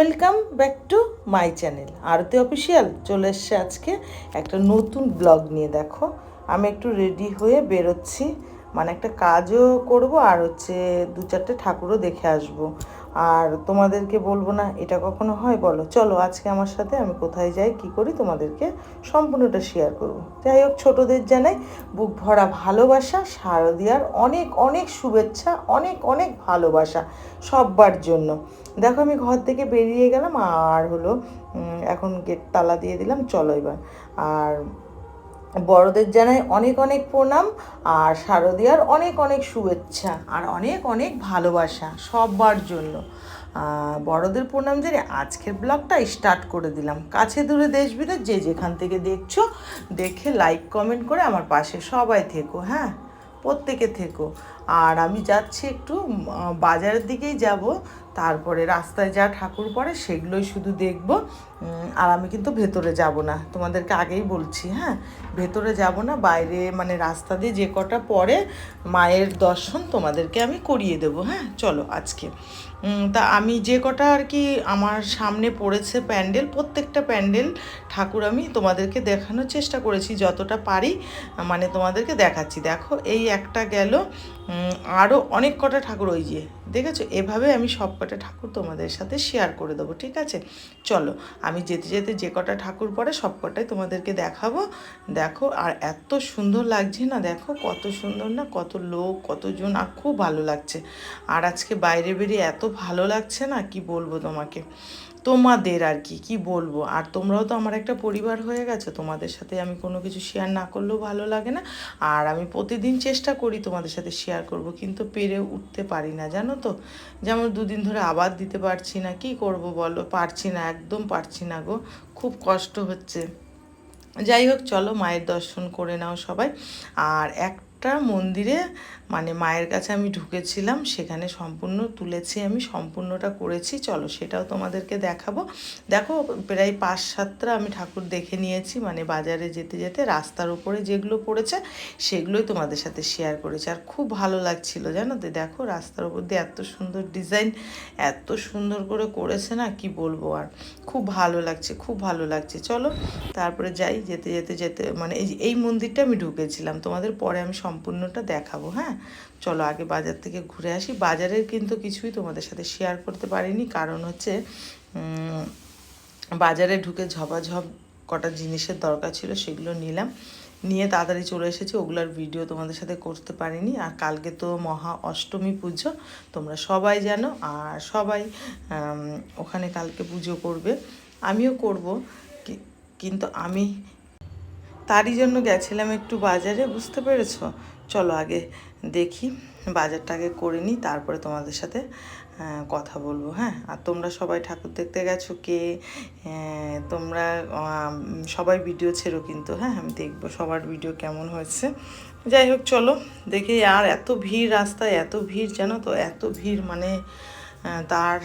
Welcome back to my channel, Aarti official. চলে এসছে আজকে একটা নতুন ব্লগ নিয়ে, দেখো। আমি একটু রেডি হয়ে বেরোচ্ছি। মানে একটা কাজও করব, আর হচ্ছে দু চারটে ঠাকুরও দেখে আসব। আর তোমাদেরকে বলব না, এটা কখনো হয়? বলো। চলো, আজকে আমার সাথে আমি কোথায় যাই, কি করি, তোমাদেরকে সম্পূর্ণটা শেয়ার করব। যাই হোক, ছোটোদের জানাই, বুক ভরা ভালোবাসা, শারদিয়ার অনেক অনেক শুভেচ্ছা, অনেক অনেক ভালোবাসা সব্বার জন্য। দেখো, আমি ঘর থেকে বেরিয়ে গেলাম, আর হলো এখন গেট তালা দিয়ে দিলাম, চলো এবার। আর বড়দের জানাই অনেক অনেক প্রণাম, আর শারদিয়ার অনেক অনেক শুভেচ্ছা আর অনেক অনেক ভালোবাসা সবার জন্য। বড়দের প্রণাম জেনে আজকের ব্লগটা স্টার্ট করে দিলাম। কাছে দূরে দেশ বিদেশ যে যেখান থেকে দেখছ, দেখে লাইক কমেন্ট করে আমার পাশে সবাই থেকো হ্যাঁ? প্রত্যেকে থেকো। আর আমি যাচ্ছি একটু বাজারের দিকেই যাব। তারপরে রাস্তায় যা ঠাকুর পড়ে সেগুলোই শুধু দেখব। আর আমি কিন্তু ভেতরে যাব না। তোমাদেরকে আগেই বলছি হ্যাঁ? ভেতরে যাব না, বাইরে মানে রাস্তা দিয়ে যে কটা পড়ে মায়ের দর্শন তোমাদেরকে আমি করিয়ে দেবো হ্যাঁ? চলো আজকে। তা আমি যে কটা আর কি আমার সামনে পড়েছে প্যান্ডেল, প্রত্যেকটা প্যান্ডেল ঠাকুর আমি তোমাদেরকে দেখানোর চেষ্টা করেছি, যতটা পারি মানে তোমাদেরকে দেখাচ্ছি। দেখো, এই একটা গেল আরও অনেক কটা ঠাকুর ওই যে, দেখেছ? এভাবে আমি সব কটা ঠাকুর তোমাদের সাথে শেয়ার করে দেবো, ঠিক আছে? চলো, আমি যেতে যেতে যে কটা ঠাকুর পড়ে সব কটাই তোমাদেরকে দেখাবো। দেখো, আর এত সুন্দর লাগছে না? দেখো, কত সুন্দর না? কত লোক, কতজন, আর খুব ভালো লাগছে। আর আজকে বাইরে বেরিয়ে এত ভালো লাগছে না? কি বলব তোমাকে? তোমাদের আর কি কি বলব? আর তোমরাও তো আমার একটা পরিবার হয়ে গেছে, তোমাদের সাথে আমি কোনো কিছু শেয়ার না করলেও ভালো লাগে না। আর আমি প্রতিদিন চেষ্টা করি তোমাদের সাথে শেয়ার করব, কিন্তু পেরে উঠতে পারি না, জানো তো? যেমন দুদিন ধরে আবার দিতে পারছি না, কি করব বলো? পারছি না, একদম পারছি না গো, খুব কষ্ট হচ্ছে। যাই হোক, চলো মায়ের দর্শন করে নাও সবাই। আর একটা মন্দিরে মানে মায়ের কাছে আমি ঢুকেছিলাম, সেখানে সম্পূর্ণ তুলেছি আমি, সম্পূর্ণটা করেছি। চলো সেটাও তোমাদেরকে দেখাবো। দেখো, প্রায় পাঁচ সাতটা আমি ঠাকুর দেখে নিয়েছি মানে বাজারে যেতে যেতে রাস্তার উপরে যেগুলো পড়েছে, সেগুলোই তোমাদের সাথে শেয়ার করেছি। আর খুব ভালো লাগছিল, জানো তো? দেখো, রাস্তার উপর দিয়ে এত সুন্দর ডিজাইন এত সুন্দর করে করেছে না, কি বলব আর? খুব ভালো লাগছে, খুব ভালো লাগছে। চলো, তারপরে যাই, যেতে যেতে যেতে মানে এই এই মন্দিরটা আমি ঢুকেছিলাম। তোমাদের পরে আমি সম্পূর্ণটা দেখাবো হ্যাঁ? চলো আগে বাজার থেকে ঘুরে আসি। বাজারের কিন্তু কিছুই তোমাদের সাথে শেয়ার করতে পারিনি। কারণ হচ্ছে বাজারে ঢুকে ঝপাঝপ কটা জিনিসের দরকার ছিল সেগুলো নিলাম। নিয়ে তাড়াতাড়ি চলে এসেছি। ওগুলোর ভিডিও তোমাদের সাথে করতে পারিনি। আর কালকে তো মহা অষ্টমী পুজো, তোমরা সবাই জানো। আর সবাই ওখানে কালকে পুজো করবে। আমিও করব। কিন্তু আমি তারই জন্য গেছিলাম একটু বাজারে, বুঝতে পেরেছ? চলো আগে দেখি বাজারটা আগে করে নিই, তারপরে তোমাদের সাথে কথা বলব হ্যাঁ? আর তোমরা সবাই ঠাকুর দেখতে গেছো কে? তোমরা সবাই ভিডিও ছেড়ো কিন্তু হ্যাঁ? আমি দেখব সবার ভিডিও কেমন হয়েছে। যাই হোক, চলো দেখি আর এত ভিড় রাস্তায়, এত ভিড়, জানো তো? এত ভিড় মানে তার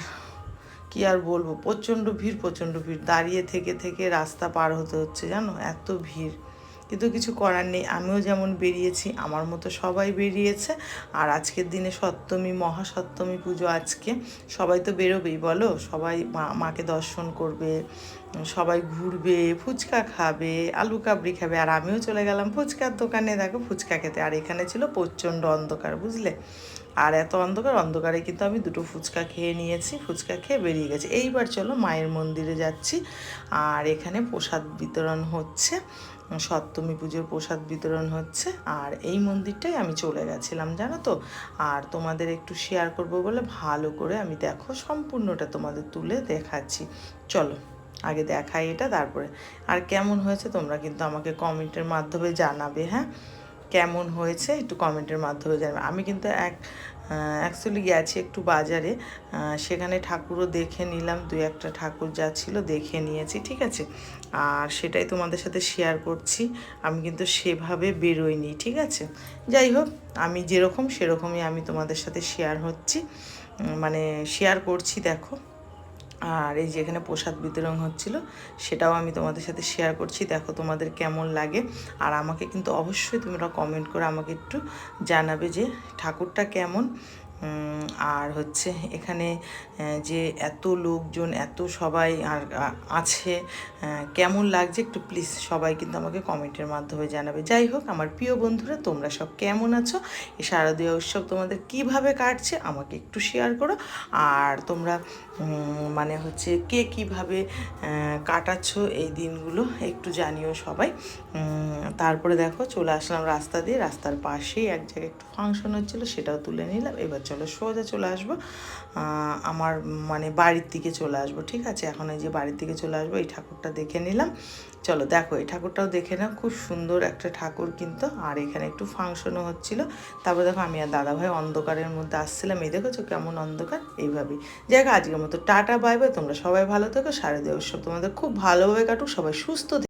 কি আর বলব? প্রচণ্ড ভিড় প্রচণ্ড ভিড়। দাঁড়িয়ে থেকে থেকে রাস্তা পার হতে হচ্ছে, জানো? এত ভিড়। কিন্তু কিছু করার নেই। আমিও যেমন বেরিয়েছি, আমার মতো সবাই বেরিয়েছে। আর আজকের দিনে সপ্তমী, মহাসপ্তমী পুজো আজকে। সবাই তো বেরোবেই, বলো? সবাই মা, মাকে দর্শন করবে, সবাই ঘুরবে, ফুচকা খাবে, আলু কাবড়ি খাবে। আর আমিও চলে গেলাম ফুচকার দোকানে। দেখো, ফুচকা খেতে। আর এখানে ছিল প্রচণ্ড অন্ধকার, বুঝলে? আর এত অন্ধকার, অন্ধকারে কিন্তু আমি দুটো ফুচকা খেয়ে নিয়েছি, ফুচকা খেয়ে বেরিয়ে গেছি। এইবার চলো মায়ের মন্দিরে যাচ্ছি। আর এখানে প্রসাদ বিতরণ হচ্ছে। সপ্তমী পুজোর প্রসাদ বিতরণ হচ্ছে। আর এই মন্দিরটাই আমি চলে গেছিলাম, জানো তো? আর তোমাদের একটু শেয়ার করব বলে ভালো করে আমি দেখো সম্পূর্ণটা তোমাদের তুলে দেখাচ্ছি। চলো, আগে দেখাই এটা, তারপরে। আর কেমন হয়েছে তোমরা কিন্তু আমাকে কমেন্টের মাধ্যমে জানাবে হ্যাঁ? কেমন হয়েছে একটু কমেন্টের মাধ্যমে জানাবে। আমি কিন্তু এক অ্যাকচুয়ালি গেছি একটু বাজারে। সেখানে ঠাকুরও দেখে নিলাম দু একটা ঠাকুর যা ছিল দেখে নিয়েছি, ঠিক আছে? আর সেটাই তোমাদের সাথে শেয়ার করছি। আমি কিন্তু সেভাবে বেরোইনি, ঠিক আছে? যাই হোক, আমি যেরকম সেরকমই আমি তোমাদের সাথে শেয়ার হচ্ছি। মানে শেয়ার করছি, দেখো। আর এই যেখানে প্রসাদ বিতরণ হচ্ছিল, সেটাও আমি তোমাদের সাথে শেয়ার করছি। দেখো তোমাদের কেমন লাগে। আর আমাকে কিন্তু অবশ্যই তোমরা কমেন্ট করে আমাকে একটু জানাবে যে ঠাকুরটা কেমন। আর হচ্ছে এখানে যে এত লোকজন, এত সবাই আর আছে কেমন লাগছে একটু প্লিজ সবাই কিন্তু আমাকে কমেন্টের মাধ্যমে জানাবে। যাই হোক, আমার প্রিয় বন্ধুরা, তোমরা সব কেমন আছো? এই শারদীয় উৎসব তোমাদের কীভাবে কাটছে আমাকে একটু শেয়ার করো। আর তোমরা মানে হচ্ছে কে কীভাবে কাটাচ্ছ এই দিনগুলো একটু জানিও সবাই। তারপরে দেখো, চলে আসলাম রাস্তা দিয়ে। রাস্তার পাশেই এক জায়গায় একটু ফাংশন হচ্ছিল, সেটাও তুলে নিলাম। এবার চলো, সোজা চলে আসব। আমার মানে বাড়ির দিকে চলে আসব, ঠিক আছে? এখন এই যে বাড়ির দিকে চলে আসব, এই ঠাকুরটা দেখে নিলাম। চলো, দেখো, এই ঠাকুরটাও দেখে নাও, খুব সুন্দর একটা ঠাকুর কিন্তু। আর এখানে একটু ফাংশনও হচ্ছিল। তারপর দেখো, আমি আর দাদাভাই অন্ধকারের মধ্যে আসছিলাম। এই দেখেছ কেমন অন্ধকার? এইভাবেই। যাই হোক, আজকের মতো টাটা, বাই বাই। তোমরা সবাই ভালো থেকো সারা শারদীয় উৎসব তোমাদের খুব ভালোভাবে কাটুক, সবাই সুস্থ।